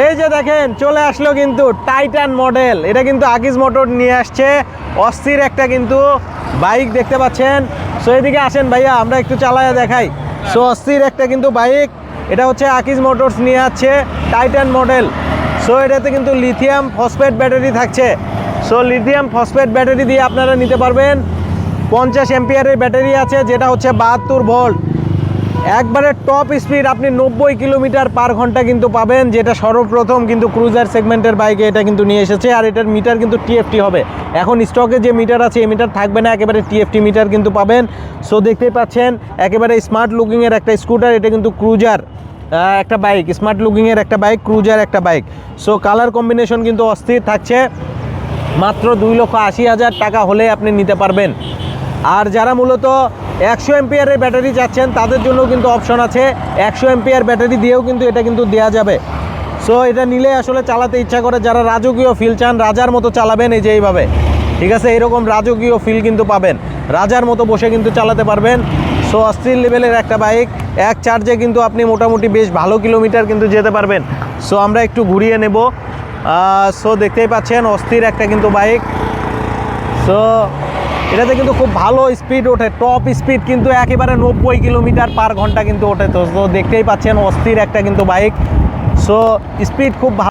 এই যে দেখেন, চলে আসলো কিন্তু টাইটান মডেল এটা কিন্তু আকিজ মোটর নিয়ে আসছে। অস্থির একটা কিন্তু বাইক দেখতে পাচ্ছেন। সো এদিকে আসেন ভাইয়া, আমরা একটু চালায় দেখাই। সো অস্থির একটা কিন্তু বাইক এটা হচ্ছে আকিজ মোটরস নিয়ে আসছে টাইটান মডেল সো এটাতে কিন্তু লিথিয়াম ফসফেট ব্যাটারি থাকছে। সো লিথিয়াম ফসফেট ব্যাটারি দিয়ে আপনারা নিতে পারবেন। পঞ্চাশ এম্পিয়ারের ব্যাটারি আছে, যেটা হচ্ছে বাহাত্তর ভোল্ট একবারে টপ স্পিড আপনি নব্বই কিলোমিটার পার ঘণ্টা কিন্তু পাবেন, যেটা সর্বপ্রথম কিন্তু ক্রুজার সেগমেন্টের বাইকে এটা কিন্তু নিয়ে এসেছে, আর এটার মিটার কিন্তু টিএফটি হবে। এখন স্টকে যে মিটার আছে, এই মিটার থাকবে না, একেবারে টিএফটি মিটার কিন্তু পাবেন। সো দেখতেই পাচ্ছেন, একেবারে স্মার্ট লুকিংয়ের একটা স্কুটার এটা কিন্তু ক্রুজার একটা বাইক স্মার্ট লুকিংয়ের একটা বাইক ক্রুজার একটা বাইক সো কালার কম্বিনেশন কিন্তু অস্থির থাকছে, মাত্র দুই লক্ষ আশি হাজার টাকা হলে আপনি নিতে পারবেন। আর যারা মূলত একশো এমপিয়ারের ব্যাটারি চাচ্ছেন, তাদের জন্য কিন্তু অপশন আছে। একশো এমপিয়ার ব্যাটারি দিয়েও কিন্তু এটা কিন্তু দেওয়া যাবে। সো এটা নিলে আসলে চালাতে ইচ্ছা করে, যারা রাজকীয় ফিল চান, রাজার মতো চালাবেন এই যে এইভাবে। ঠিক আছে? এরকম রাজকীয় ফিল কিন্তু পাবেন। রাজার মতো বসে কিন্তু চালাতে পারবেন। সো অস্থির লেভেলের একটা বাইক এক চার্জে কিন্তু আপনি মোটামুটি বেশ ভালো কিলোমিটার কিন্তু যেতে পারবেন। সো আমরা একটু ঘুরিয়ে নেব। সো দেখতেই পাচ্ছেন, অস্থির একটা কিন্তু বাইক সো এটাতে কিন্তু খুব ভালো স্পিড ওঠে টপ স্পিড কিন্তু একেবারে নব্বই কিলোমিটার পার ঘণ্টা কিন্তু ওঠে। তো দেখতেই পাচ্ছেন, অস্থির একটা কিন্তু বাইক সো স্পিড খুব ভালো।